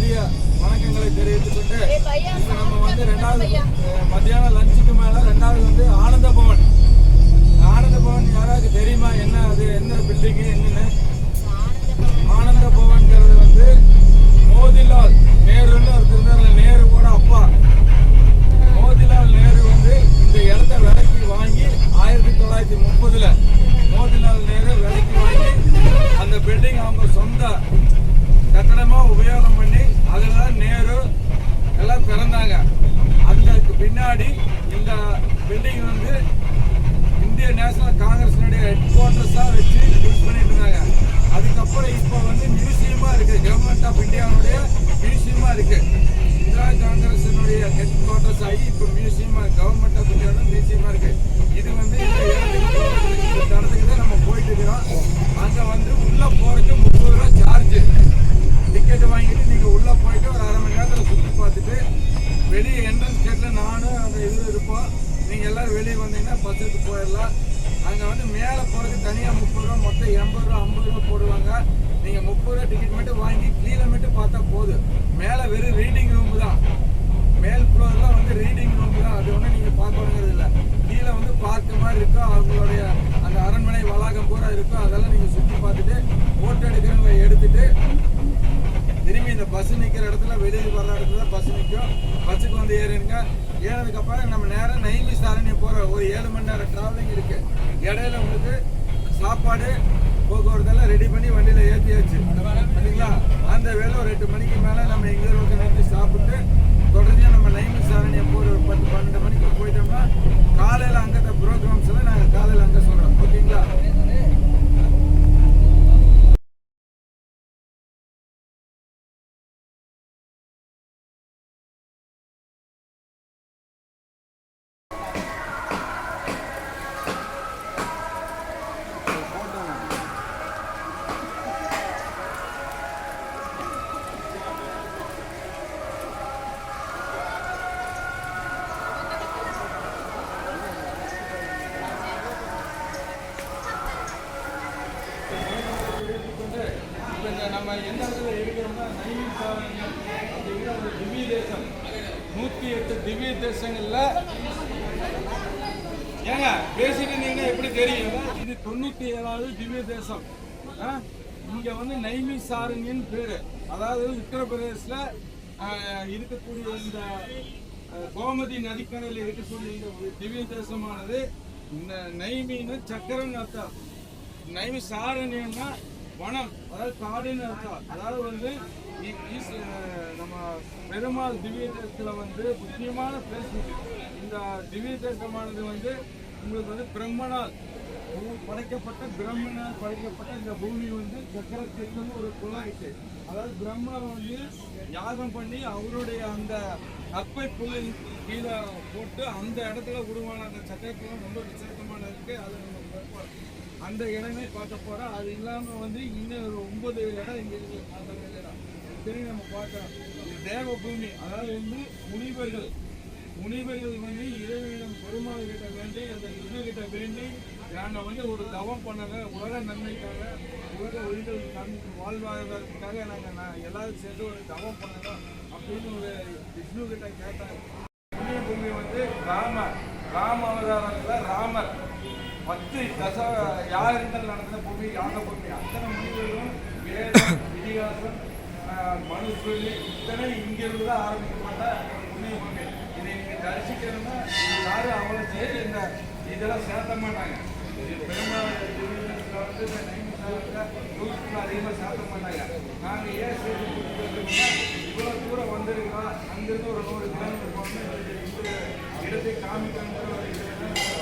மதிய வணக்கங்களை தெரிவித்துக் கொண்டு நம்ம வந்து ரெண்டாவது மத்தியானம் லஞ்சுக்கு மேல ரெண்டாவது வந்து ஆனந்த பவன். ஆனந்த பவன் யாராவது தெரியுமா? என்ன அது? என்ன பில்டிங் என்னன்னு? ஆனந்த பவன்ங்கிறது வந்து மோதிலால் நேருன்னு ஒருத்தர் இருந்தார்ல, நேருவோட அப்பா. மோதிலால் நேரு வந்து இந்த இடத்த விலைக்கு வாங்கி ஆயிரத்தி தொள்ளாயிரத்தி முப்பதுல மோதிலால் நேரு விலைக்கு வாங்கி அந்த பில்டிங் அவங்க சொந்த கட்டடமா உபயோகம் பண்ணி அதுல நேரு எல்லாம் பிறந்தாங்க அதுக்கு பின்னாடி இந்த பில்டிங் வந்து இந்திய நேஷனல் காங்கிரஸினுடைய ஹெட் குவார்டர்ஸாக வச்சு யூஸ் பண்ணிட்டு இருந்தாங்க அதுக்கப்புறம் இப்போ வந்து மியூசியமாக இருக்கு. கவர்மெண்ட் ஆஃப் இந்தியாவுடைய மியூசியமாக இருக்கு. இந்திரா காங்கிரஸினுடைய ஹெட் குவார்டர்ஸ் ஆகி இப்போ மியூசியமாக கவர்மெண்ட் ஆஃப் இந்தியாவோட மியூசியமாக இருக்கு. இது வந்து இந்த இடத்துக்கு தான் நம்ம போயிட்டு இருக்கிறோம். அங்கே வந்து உள்ளே போகிறதுக்கு முப்பது ரூபா சார்ஜ் டிக்கெட் வாங்கிட்டு நீங்கள் உள்ளே போயிட்டு ஒரு அரை மணி நேரத்தில் சுற்றி பார்த்துட்டு வெளியே என்ட்ரன்ஸ் கேட்டில் நானும் அந்த இது இருப்போம். நீங்கள் எல்லோரும் வெளியே வந்தீங்கன்னா பஸ்ஸுக்கு போயிடலாம். அங்கே வந்து மேலே போகிறதுக்கு தனியாக முப்பது ரூபா மொத்தம் எண்பது ரூபா ஐம்பது ரூபா போடுவாங்க. நீங்கள் முப்பது ரூபா டிக்கெட் மட்டும் வாங்கி கீழே மட்டும் பார்த்தா போதும். மேலே வெறும் ரீடிங் ரூம் தான். மேல் ஃப்ளோரில் வந்து ரீடிங் ரூம் தான். அது ஒன்றும் நீங்கள் பார்க்கணுங்கிறது இல்லை. கீழே வந்து பார்க்க மாதிரி இருக்கும் அவங்களுடைய அந்த அரண்மனை வளாகம் பூரா இருக்கும் அதெல்லாம் நீங்கள் சுற்றி பார்த்துட்டு ஃபோட்டோ எடுக்கிறவங்க எடுத்துட்டு இந்த பஸ் நிற்கிற இடத்துல வெளியே வர்ற இடத்துல பஸ் நிற்கும் பஸ்ஸுக்கு வந்து ஏறிடுங்க ஏறினதுக்கப்புறம் நம்ம நேரம் நைமி சாரணி போகிற ஒரு ஏழு மணி நேரம் ட்ராவலிங் இருக்குது இடையில உங்களுக்கு சாப்பாடு போக்குவரத்தெல்லாம் ரெடி பண்ணி வண்டியில் ஏற்றியாச்சு சரிங்களா? அந்த வேலை ஒரு எட்டு மணிக்கு மேலே நம்ம எங்கே ரோட்டு நிறுத்தி சாப்பிட்டு தொடர்ந்து நம்ம நைமி சாரணியை போகிற ஒரு பத்து இந்த நம்ம எந்த இடத்துல இருக்கிறோம்னா நைனி சாரண்யம் அப்படிங்கிற ஒரு திவ்ய தேசம். நூற்றி எட்டு திவ்ய தேசங்கள்ல ஏங்க பேசிட்டு நீங்கள் எப்படி தெரியும்? இது தொண்ணூத்தி ஏழாவது திவ்ய தேசம். ஆ? இங்க வந்து நைமி சாரண்யன் பேரு. அதாவது உத்தரப்பிரதேசில் இருக்கக்கூடிய இந்த கோமதி நதிக்கரையில் இருக்கக்கூடிய இந்த ஒரு திவ்ய தேசமானது இந்த நைமின்னு சக்கரன்னு அர்த்தம். நைமி சாரண்யம்னா வனம் அதாவது காடுன்னு அர்த்தம். அதாவது வந்து நம்ம பெருமாள் திவ்ய தேசத்துல வந்து முக்கியமான பிளேஸ் இந்த திவ்ய தேசமானது வந்து உங்களுக்கு வந்து பிரம்மனால் படைக்கப்பட்ட பிரம்மனால் படைக்கப்பட்ட இந்த பூமி வந்து சக்கரத்திற்கு ஒரு குலம் அதாவது பிரம்மனை வந்து யாகம் பண்ணி அவருடைய அந்த அப்பை புல் கீழே போட்டு அந்த இடத்துல உருவான அந்த சக்கரத்துவம் ரொம்ப விசேஷமான இருக்கு. அதை நம்ம அந்த இடமே பார்க்க போகிறோம் அது இல்லாமல் வந்து இன்னும் ஒரு ஒன்பது இடம் இங்கே இருக்குது அந்த இடம் சரி நம்ம பார்க்கலாம். தேவபூமி அதாவது வந்து முனிவர்கள். முனிவர்கள் வந்து இறைவனிடம் பெருமாள் கிட்ட வேண்டி அந்த கிருஷ்ண கிட்ட வேண்டி நாங்கள் வந்து ஒரு தவம் பண்ணங்க உலக நன்மைக்காக உலக உயிர்கள் நன் வாழ்வாதாரத்துக்காக நாங்கள் நான் எல்லாரும் சேர்ந்து ஒரு தவம் பண்ணங்க அப்படின்னு ஒரு விஷ்ணு கிட்ட கேட்டாங்க. புண்ணிய பூமி வந்து ராமர். ராம அவதாரத்தில் ராமர். பத்து தச யாகங்கள் நடந்த பூமி யாக பூமி அத்தனை முனிவர்களும் வேதம் இதிகாசம் ஆஹ், மனுஸ்மிருதி இத்தனை இங்கிருந்து தான் ஆரம்பிக்கப்பட்ட புண்ணிய பூமி. இதை நீங்கள் தரிசிக்கணும்னா யாரும் அவ்வளோ சேர்த்து இந்த இதெல்லாம் சேர்த்த மாட்டாங்க. பெருமாள் வந்து இந்த நைமிசாரத்தில் அதிகமாக சேர்த்த மாட்டாங்க. நாங்கள் ஏன் சேர்த்து இவ்வளோ தூரம் வந்திருக்கோம் அங்கிருந்து ஒரு நூறு கிலோமீட்டர் போகணும் இடத்தை காமிக்கணுங்கிற ஒரு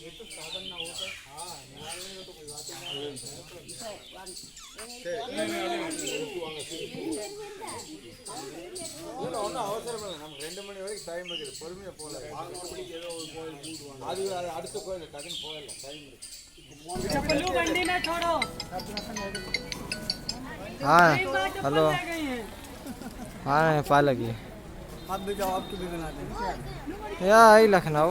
இதுல அதனால இது வந்து நம்ம ஒன்பது கோயில்கள் மாதத்தில் மஸ்ஜித் இல்லை ஒன்றும் அவசரம் இல்லை நமக்கு ரெண்டு மணி வரைக்கும் டைம் இருக்குது பொறுமையாக போகல அது அது அடுத்த கோயில் டக்குன்னு போயிடலாம் டைம் இருக்கு चप्पलू बंडी ना छोड़ो हाँ चप्पल हेलो रह गई है हाँ पालक ही आप भी जाओ आपकी भी बना दें या आई लखनऊ